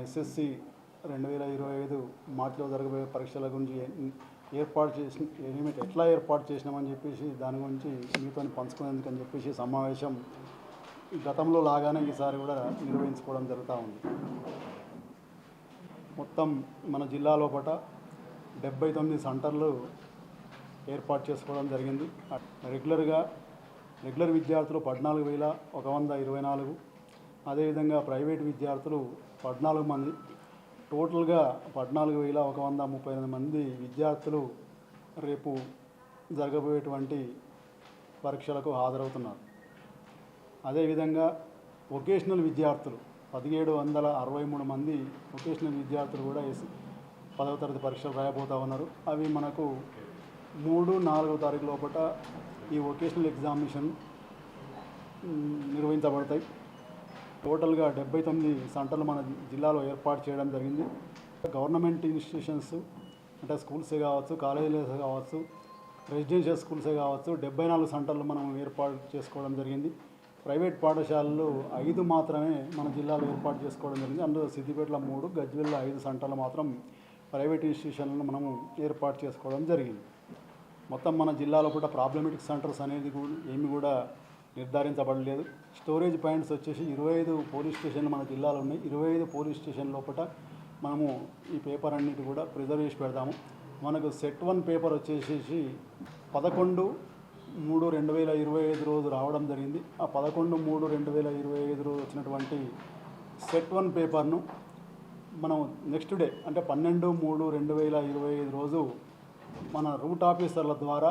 SSC రెండు వేల ఇరవై ఐదు మార్చిలో జరగబోయే పరీక్షల గురించి ఏర్పాటు చేసిన ఏమిటి ఎట్లా ఏర్పాటు చేసినామని చెప్పేసి దాని గురించి మీతో పంచుకునేందుకు అని చెప్పేసి సమావేశం గతంలో లాగానే ఈసారి కూడా నిర్వహించుకోవడం జరుగుతూ ఉంది. మొత్తం మన జిల్లా లోపల డెబ్బై తొమ్మిది సెంటర్లు ఏర్పాటు చేసుకోవడం జరిగింది. రెగ్యులర్గా రెగ్యులర్ విద్యార్థులు పద్నాలుగు వేల ఒక వంద ఇరవై నాలుగు. అదేవిధంగా ప్రైవేట్ విద్యార్థులు పద్నాలుగు మంది టోటల్గా పద్నాలుగు వేల ఒక వంద ముప్పై ఎనిమిది మంది విద్యార్థులు రేపు జరగబోయేటువంటి పరీక్షలకు హాజరవుతున్నారు. అదేవిధంగా వొకేషనల్ విద్యార్థులు పదిహేడు వందల అరవై మూడు మంది వొకేషనల్ విద్యార్థులు కూడా పదవ తరగతి పరీక్షలు రాయబోతూ ఉన్నారు. అవి మనకు మూడు నాలుగో తారీఖు లోపల ఈ వొకేషనల్ ఎగ్జామినేషన్ నిర్వహించబడతాయి. టోటల్గా డెబ్బై తొమ్మిది సెంటర్లు మన జిల్లాలో ఏర్పాటు చేయడం జరిగింది. గవర్నమెంట్ ఇన్స్టిట్యూషన్స్ అంటే స్కూల్సే కావచ్చు కాలేజీలే కావచ్చు రెసిడెన్షియల్ స్కూల్సే కావచ్చు డెబ్బై నాలుగు సెంటర్లు మనం ఏర్పాటు చేసుకోవడం జరిగింది. ప్రైవేట్ పాఠశాలలు ఐదు మాత్రమే మన జిల్లాలో ఏర్పాటు చేసుకోవడం జరిగింది. అందులో సిద్దిపేటలో మూడు గజ్వెల్లో ఐదు సెంటర్లు మాత్రం ప్రైవేట్ ఇన్స్టిట్యూషన్లను మనము ఏర్పాటు చేసుకోవడం జరిగింది. మొత్తం మన జిల్లాలో కూడా ప్రాబ్లమెటిక్ సెంటర్స్ అనేది కూడా ఏమి కూడా నిర్ధారించబడలేదు. స్టోరేజ్ పాయింట్స్ వచ్చేసి ఇరవై ఐదు పోలీస్ స్టేషన్లు మన జిల్లాలో ఉన్నాయి. ఇరవై ఐదు పోలీస్ స్టేషన్ లోపల మనము ఈ పేపర్ అన్నిటి కూడా ప్రిజర్వ్ చేసి పెడతాము. మనకు సెట్ వన్ పేపర్ వచ్చేసేసి పదకొండు మూడు రెండు వేల ఇరవై ఐదు రోజు రావడం జరిగింది. ఆ పదకొండు మూడు రెండు వేల ఇరవై ఐదు రోజు వచ్చినటువంటి సెట్ వన్ పేపర్ను మనం నెక్స్ట్ డే అంటే పన్నెండు మూడు రెండు వేల ఇరవై ఐదు రోజు మన రూట్ ఆఫీసర్ల ద్వారా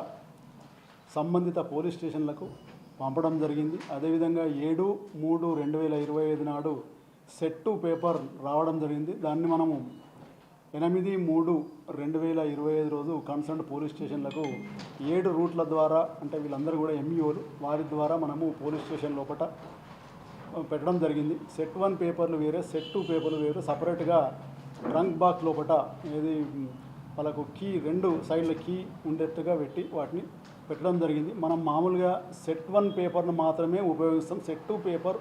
సంబంధిత పోలీస్ స్టేషన్లకు పంపడం జరిగింది. అదేవిధంగా ఏడు మూడు రెండు వేల ఇరవై ఐదు నాడు సెట్ టు పేపర్ రావడం జరిగింది. దాన్ని మనము ఎనిమిది మూడు రెండు వేల ఇరవై ఐదు రోజు కన్సర్న్ పోలీస్ స్టేషన్లకు ఏడు రూట్ల ద్వారా అంటే వీళ్ళందరూ కూడా ఎంఈఓలు వారి ద్వారా మనము పోలీస్ స్టేషన్ లోపల పెట్టడం జరిగింది. సెట్ వన్ పేపర్లు వేరే సెట్ టూ పేపర్లు వేరే సపరేట్గా ట్రంక్ బాక్స్ లోపల ఏది వాళ్ళకు కీ రెండు సైడ్ల కీ ఉండేట్టుగా పెట్టి వాటిని పెట్టడం జరిగింది. మనం మామూలుగా సెట్ వన్ పేపర్ను మాత్రమే ఉపయోగిస్తాం. సెట్ టూ పేపర్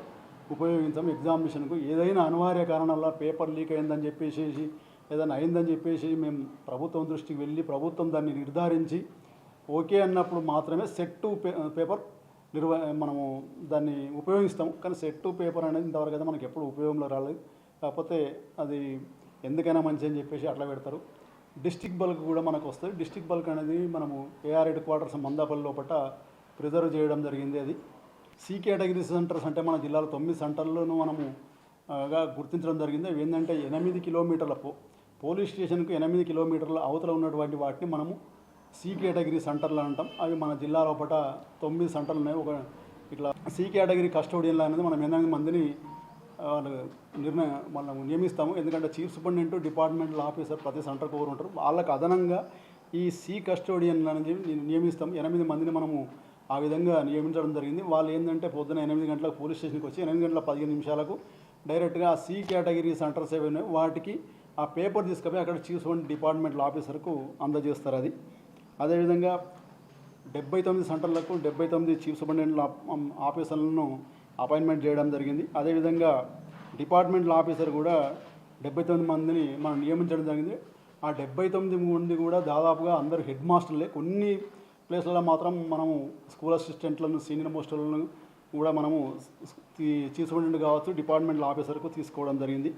ఉపయోగించాం. ఎగ్జామినేషన్కు ఏదైనా అనివార్య కారణాల పేపర్ లీక్ అయిందని చెప్పేసి ఏదైనా అయిందని చెప్పేసి మేము ప్రభుత్వం దృష్టికి వెళ్ళి ప్రభుత్వం దాన్ని నిర్ధారించి ఓకే అన్నప్పుడు మాత్రమే సెట్ టూ పే పేపర్ నిర్వ మనము దాన్ని ఉపయోగిస్తాం. కానీ సెట్ టూ పేపర్ అనేది ఇంతవరకు అయితే మనకి ఎప్పుడు ఉపయోగంలో రాలేదు. కాకపోతే అది ఎందుకైనా మంచి అని చెప్పేసి అట్లా పెడతారు. డిస్టిక్ బల్క్ కూడా మనకు వస్తుంది. డిస్టిక్ బల్క్ అనేది మనము ఏఆర్ హెడ్ క్వార్టర్స్ మందాపల్లి లోపల ప్రిజర్వ్ చేయడం జరిగింది అది. సి కేటగిరీ సెంటర్స్ అంటే మన జిల్లాలో తొమ్మిది సెంటర్లను మనము గా గుర్తించడం జరిగింది. అవి ఏంటంటే ఎనిమిది కిలోమీటర్ల పో పోలీస్ స్టేషన్కు ఎనిమిది కిలోమీటర్ల అవతల ఉన్నటువంటి వాటిని మనము సి కేటగిరీ సెంటర్లు అంటాం. అవి మన జిల్లా లోపల తొమ్మిది సెంటర్లు ఉన్నాయి. ఒక ఇట్లా సి కేటగిరీ కస్టోడియన్లు అనేది మనం ఎనిమిది మందిని వాళ్ళు నిర్ణయం మనం నియమిస్తాము. ఎందుకంటే చీఫ్ సూపరింటెండెంట్ డిపార్ట్మెంటల్ ఆఫీసర్ ప్రతి సెంటర్కి ఒకరు ఉంటారు. వాళ్ళకి అదనంగా ఈ సి కస్టోడియన్ అనేది నియమిస్తాం. ఎనిమిది మందిని మనము ఆ విధంగా నియమించడం జరిగింది. వాళ్ళు ఏంటంటే పొద్దున ఎనిమిది గంటలకు పోలీస్ స్టేషన్కి వచ్చి ఎనిమిది గంటల పదిహేను నిమిషాలకు డైరెక్ట్గా ఆ సి కేటగిరీ సెంటర్స్ ఏవైనా వాటికి ఆ పేపర్ తీసుకుపోయి అక్కడ చీఫ్ సూపరింటెండెంట్ డిపార్ట్మెంటల్ ఆఫీసర్కు అందజేస్తారు అది. అదేవిధంగా డెబ్బై తొమ్మిది సెంటర్లకు డెబ్బై తొమ్మిది చీఫ్ సూపరింటెండెంట్ ఆఫీసర్లను అపాయింట్మెంట్ చేయడం జరిగింది. అదేవిధంగా డిపార్ట్మెంటల్ ఆఫీసర్ కూడా డెబ్బై తొమ్మిది మందిని మనం నియమించడం జరిగింది. ఆ డెబ్బై తొమ్మిది మంది కూడా దాదాపుగా అందరు హెడ్ మాస్టర్లే. కొన్ని ప్లేస్లలో మాత్రం మనము స్కూల్ అసిస్టెంట్లను సీనియర్ మోస్టర్లను కూడా మనము తీ- కావచ్చు డిపార్ట్మెంటల్ ఆఫీసర్కు తీసుకోవడం జరిగింది.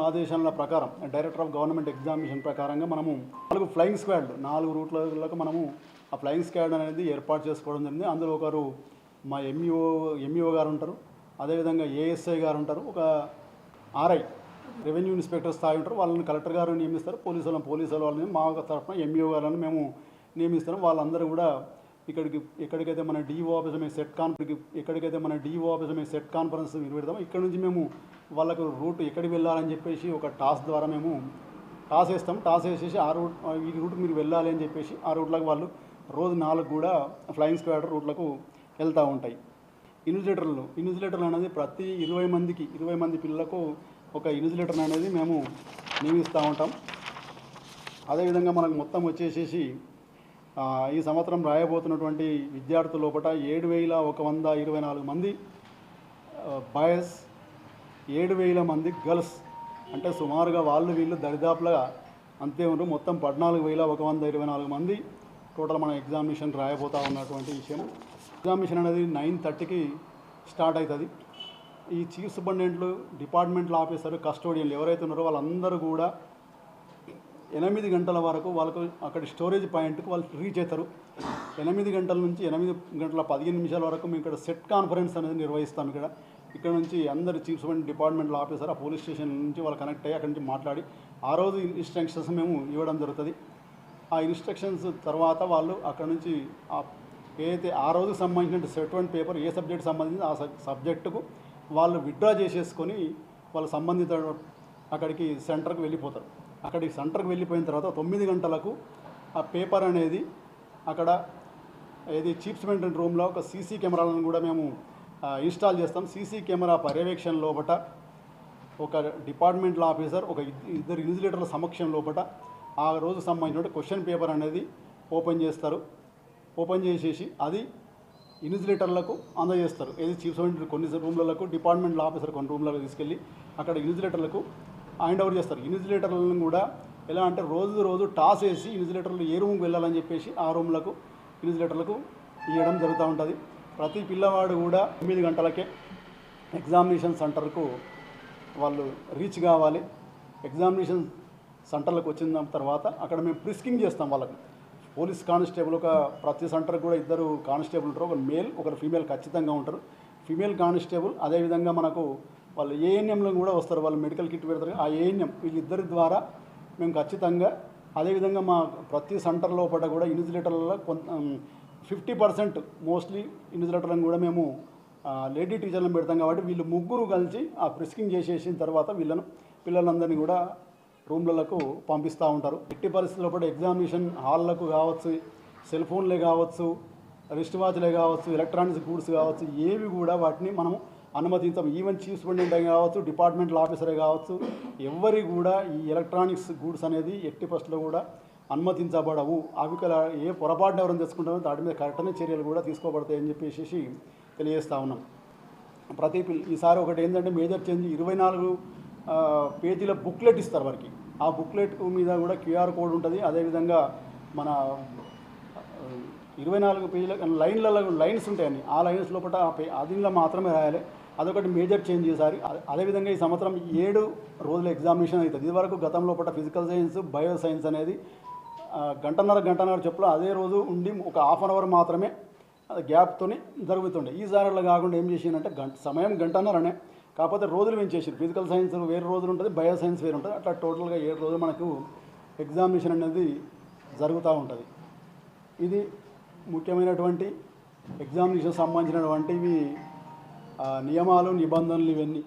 ఆదేశాల ప్రకారం డైరెక్టర్ ఆఫ్ గవర్నమెంట్ ఎగ్జామినేషన్ ప్రకారంగా మనము నాలుగు ఫ్లయింగ్ స్క్వాడ్ నాలుగు రూట్లకు మనము ఆ ఫ్లయింగ్ స్క్వాడ్ అనేది ఏర్పాటు చేసుకోవడం జరిగింది. అందులో ఒకరు మా ఎంఈఓ ఎంఈఓ గారు ఉంటారు. అదేవిధంగా ఏఎస్ఐ గారు ఉంటారు. ఒక ఆర్ఐ రెవెన్యూ ఇన్స్పెక్టర్ స్థాయి ఉంటారు. వాళ్ళని కలెక్టర్ గారు నియమిస్తారు. పోలీసు వాళ్ళని పోలీసు వాళ్ళని మా తరఫున ఎంఈఓ గారిని మేము నియమిస్తాం. వాళ్ళందరూ కూడా ఇక్కడికి ఎక్కడికైతే మన డిఓ ఆఫీస్ మేము సెట్ కాన్ఫరెన్స్ ఎక్కడికైతే మన డిఓ ఆఫీస్ మేము సెట్ కాన్ఫరెన్స్ పెడతామో ఇక్కడ నుంచి మేము వాళ్ళకు రూట్ ఎక్కడికి వెళ్ళాలని చెప్పేసి ఒక టాస్ ద్వారా మేము టాస్ వేస్తాం. టాస్ వేసేసి ఆ రూట్ ఈ రూట్ మీరు వెళ్ళాలి అని చెప్పేసి ఆ రూట్లకు వాళ్ళు రోజు నాలుగు కూడా ఫ్లయింగ్ స్క్వాడ్ రూట్లకు వెళ్తూ ఉంటాయి. ఇన్విజిలేటర్లు ఇన్విజిలేటర్లు అనేది ప్రతి ఇరవై మందికి ఇరవై మంది పిల్లలకు ఒక ఇన్విజిలేటర్ అనేది మేము నియమిస్తూ ఉంటాం. అదేవిధంగా మనకు మొత్తం వచ్చేసేసి ఈ సంవత్సరం రాయబోతున్నటువంటి విద్యార్థుల లోపల ఏడు వేల ఒక వంద ఇరవై నాలుగు మంది బాయ్స్ ఏడు వేల మంది గర్ల్స్. అంటే సుమారుగా వాళ్ళు వీళ్ళు దరిదాపులుగా అంతే ఉన్నారు మొత్తం పద్నాలుగు వేల ఒక వంద ఇరవై నాలుగు మంది టోటల్ మన ఎగ్జామినేషన్ రాయబోతా ఉన్నటువంటి విషయం ఎగ్జామినేషన్ అనేది నైన్ థర్టీకి స్టార్ట్ అవుతుంది. ఈ చీఫ్ సూపరింటెండెంట్లు డిపార్ట్మెంట్లో ఆఫీసర్ కస్టోడియన్లు ఎవరైతే ఉన్నారో వాళ్ళందరూ కూడా ఎనిమిది గంటల వరకు వాళ్ళకు అక్కడ స్టోరేజ్ పాయింట్కి వాళ్ళు రీచ్ అవుతారు. ఎనిమిది గంటల నుంచి ఎనిమిది గంటల పదిహేను నిమిషాల వరకు మేము ఇక్కడ సెట్ కాన్ఫరెన్స్ అనేది నిర్వహిస్తాం ఇక్కడ. ఇక్కడ నుంచి అందరు చీఫ్ సూపరింటెండెంట్ డిపార్ట్మెంట్లో ఆఫీసర్ ఆ పోలీస్ స్టేషన్ నుంచి వాళ్ళు కనెక్ట్ అయ్యి అక్కడి నుంచి మాట్లాడి ఆ రోజు ఇన్స్ట్రక్షన్స్ మేము ఇవ్వడం జరుగుతుంది. ఆ ఇన్స్ట్రక్షన్స్ తర్వాత వాళ్ళు అక్కడ నుంచి ఆ ఏదైతే ఆ రోజుకు సంబంధించిన సెట్ వన్ పేపర్ ఏ సబ్జెక్ట్ సంబంధించి ఆ సబ్జెక్టుకు వాళ్ళు విత్డ్రా చేసేసుకొని వాళ్ళ సంబంధిత అక్కడికి సెంటర్కి వెళ్ళిపోతారు. అక్కడికి సెంటర్కి వెళ్ళిపోయిన తర్వాత తొమ్మిది గంటలకు ఆ పేపర్ అనేది అక్కడ ఏది చీఫ్స్ మెయింటెన్ రూమ్లో ఒక సీసీ కెమెరాలను కూడా మేము ఇన్స్టాల్ చేస్తాం. సీసీ కెమెరా పర్యవేక్షణ లోపట ఒక డిపార్ట్మెంటల్ ఆఫీసర్ ఒక ఇద్దరు ఇన్సులేటర్ల సమక్షం లోపట ఆ రోజు సంబంధించిన క్వశ్చన్ పేపర్ అనేది ఓపెన్ చేస్తారు. ఓపెన్ చేసేసి అది ఇన్సులేటర్లకు అందజేస్తారు. ఏది చీఫ్ సెక్రటరీ కొన్ని రూమ్లకు డిపార్ట్మెంట్ ఆఫీసర్ కొన్ని రూమ్లకు తీసుకెళ్ళి అక్కడ ఇన్సులేటర్లకు హ్యాండ్ ఓవర్ చేస్తారు. ఇన్సులేటర్లను కూడా ఎలా అంటే రోజు రోజు టాస్ వేసి ఇన్సులేటర్లు ఏ రూమ్కి వెళ్ళాలని చెప్పేసి ఆ రూమ్లకు ఇన్సులేటర్లకు ఇవ్వడం జరుగుతూ ఉంటుంది. ప్రతి పిల్లవాడు కూడా తొమ్మిది గంటలకే ఎగ్జామినేషన్ సెంటర్కు వాళ్ళు రీచ్ కావాలి. ఎగ్జామినేషన్ సెంటర్లకు వచ్చిన తర్వాత అక్కడ మేము ప్రిస్కింగ్ చేస్తాం వాళ్ళకి. పోలీస్ కానిస్టేబుల్ ఒక ప్రతి సెంటర్కి కూడా ఇద్దరు కానిస్టేబుల్ ఉంటారు. ఒక మేల్ ఒకరు ఫీమేల్ ఖచ్చితంగా ఉంటారు. ఫీమేల్ కానిస్టేబుల్ అదేవిధంగా మనకు వాళ్ళు ఏఎన్ఎంలో కూడా వస్తారు. వాళ్ళు మెడికల్ కిట్ పెడతారు. ఆ ఏఎన్ఎం వీళ్ళిద్దరి ద్వారా మేము ఖచ్చితంగా అదేవిధంగా మా ప్రతి సెంటర్ లోపల కూడా ఇన్సులేటర్లలో కొంత ఫిఫ్టీ పర్సెంట్ మోస్ట్లీ ఇన్సులేటర్లను కూడా మేము లేడీ టీచర్లను పెడతాం కాబట్టి వీళ్ళు ముగ్గురు కలిసి ఆ ప్రిస్కింగ్ చేసేసిన తర్వాత వీళ్ళను పిల్లలందరినీ కూడా రూమ్లకు పంపిస్తూ ఉంటారు. ఎట్టి పరిస్థితుల్లో కూడా ఎగ్జామినేషన్ హాల్లకు కావచ్చు సెల్ ఫోన్లే కావచ్చు రిస్ట్ వాచ్లే కావచ్చు ఎలక్ట్రానిక్స్ గూడ్స్ కావచ్చు ఏవి కూడా వాటిని మనము అనుమతించాం ఈవెన్ చీఫ్ సూపరింటెండెంట్ కావచ్చు డిపార్ట్మెంటల్ ఆఫీసరే కావచ్చు ఎవరి కూడా ఈ ఎలక్ట్రానిక్స్ గూడ్స్ అనేది ఎట్టి పరిస్థితుల్లో కూడా అనుమతించబడవు. అవి ఏ పొరపాటున ఎవరైనా తెచ్చుకుంటారో దాటి మీద కఠిన చర్యలు కూడా తీసుకోబడతాయని చెప్పేసి తెలియజేస్తా ఉన్నాం. ప్రతి ఈసారి ఒకటి ఏంటంటే మేజర్ చేంజ్ ఇరవై నాలుగు పేజీల బుక్లెట్ ఇస్తారు వారికి. ఆ బుక్లెట్ మీద కూడా క్యూఆర్ కోడ్ ఉంటుంది. అదేవిధంగా మన ఇరవై నాలుగు పేజీల లైన్లలో లైన్స్ ఉంటాయని ఆ లైన్స్ లోపల ఆ పే అదిలో మాత్రమే రాయాలి. అదొకటి మేజర్ చేంజ్ ఈసారి అదే- అదేవిధంగా ఈ సంవత్సరం ఏడు రోజుల ఎగ్జామినేషన్ అవుతుంది. ఇదివరకు గతంలో పూట ఫిజికల్ సైన్స్ బయో సైన్స్ అనేది గంటన్నర గంటన్నర చెప్పులో అదే రోజు ఉండి ఒక హాఫ్ అన్ అవర్ మాత్రమే అది గ్యాప్తోని జరుగుతుండే. ఈసారి సారిలో కాకుండా ఏం చేసిందంటే గంట సమయం గంటన్నరనే కాకపోతే రోజులు పెంచేసారు ఫిజికల్ సైన్స్ వేరే రోజులు ఉంటుంది బయో సైన్స్ వేరు ఉంటుంది. అట్లా టోటల్గా ఏడు రోజులు మనకు ఎగ్జామినేషన్ అనేది జరుగుతూ ఉంటుంది. ఇది ముఖ్యమైనటువంటి ఎగ్జామినేషన్ సంబంధించినటువంటివి నియమాలు నిబంధనలు ఇవన్నీ.